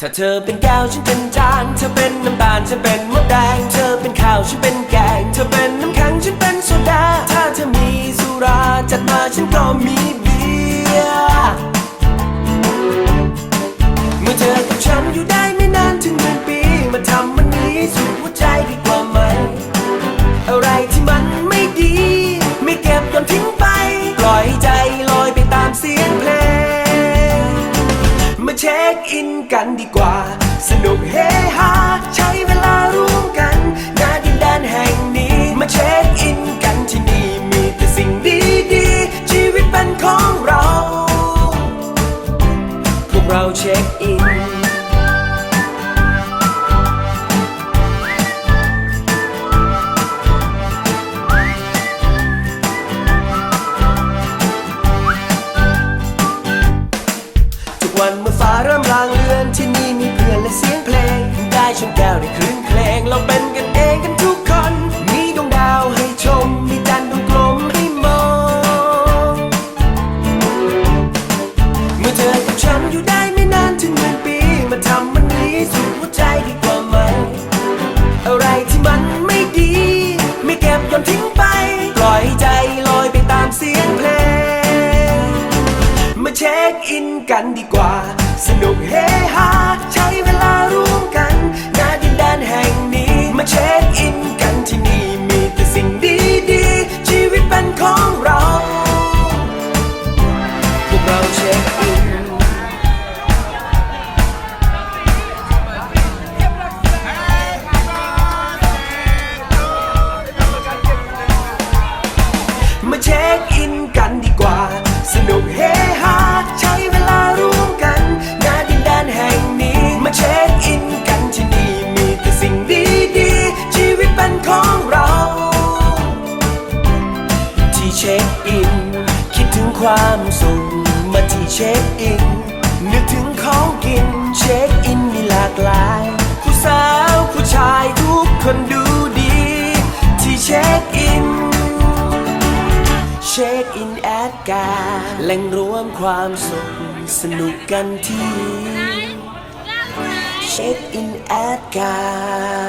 ถ้าเธอเป็นแก้วฉันเป็นจาน เธอเป็นน้ำตาลฉันเป็นมดแดง เธอเป็นข้าวฉันเป็นแกง เธอเป็นน้ำแข็งฉันเป็นโซดา ถ้าเธอมีสุราจัดมาฉันก็มี กันดีกว่า สนุกเฮฮาใช้เวลาร่วมกันณดินแดนแห่งนี้ มาเช็คอินกันที่นี่มีแต่สิ่งดีๆ ชีวิตเป็นของเรา พวกเราเช็คอินทุกวันเมื่อฟ้าเริ่ม ชมแก้วได้คลื่นเพลง เราเป็นกันเองกันทุกคน มีดวงดาวให้ชม มีจันทร์ดวงกลมให้มอง เมื่อเธอกับฉันอยู่ได้ไม่นานถึงหนึ่งปี มาทำมันนี้สุดหัวใจดีกว่าไหม อะไรที่มันไม่ดี ไม่เก็บโยนทิ้งไป ปล่อยใจลอยไปตามเสียงเพลง มาเช็คอินกันดีกว่า อินกันดีกว่า สนุกเฮฮาใช้เวลาร่วมกันณดินแดนแห่งนี้ มาเช็คอินกันที่นี่มีแต่สิ่งดีๆชีวิตเป็นของเรา ที่เช็คอิน คิดถึงความสุขมาที่เช็คอิน คอินแอดการแหล่งรวมความสุขสนุกกันที่เช็คอินแอดการ